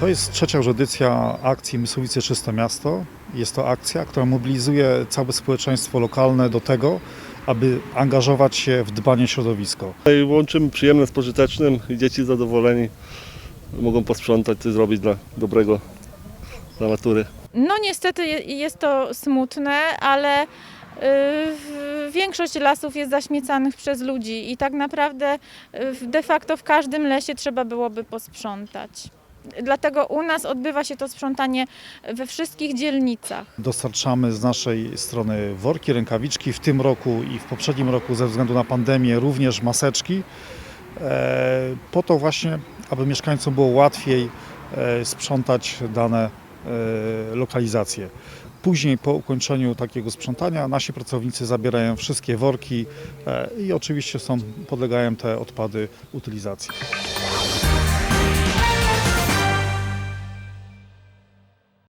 To jest trzecia już edycja akcji Mysłowice Czyste Miasto. Jest to akcja, która mobilizuje całe społeczeństwo lokalne do tego, aby angażować się w dbanie o środowisko. Tutaj łączymy przyjemne z pożytecznym i dzieci zadowoleni mogą posprzątać, coś zrobić dla dobrego, dla natury. No niestety je- jest to smutne, ale y, większość lasów jest zaśmiecanych przez ludzi i tak naprawdę y, de facto w każdym lesie trzeba byłoby posprzątać. Dlatego u nas odbywa się to sprzątanie we wszystkich dzielnicach. Dostarczamy z naszej strony worki, rękawiczki. W tym roku i w poprzednim roku ze względu na pandemię również maseczki. E, po to właśnie, aby mieszkańcom było łatwiej e, sprzątać dane e, lokalizacje. Później po ukończeniu takiego sprzątania nasi pracownicy zabierają wszystkie worki i oczywiście są, podlegają te odpady utylizacji.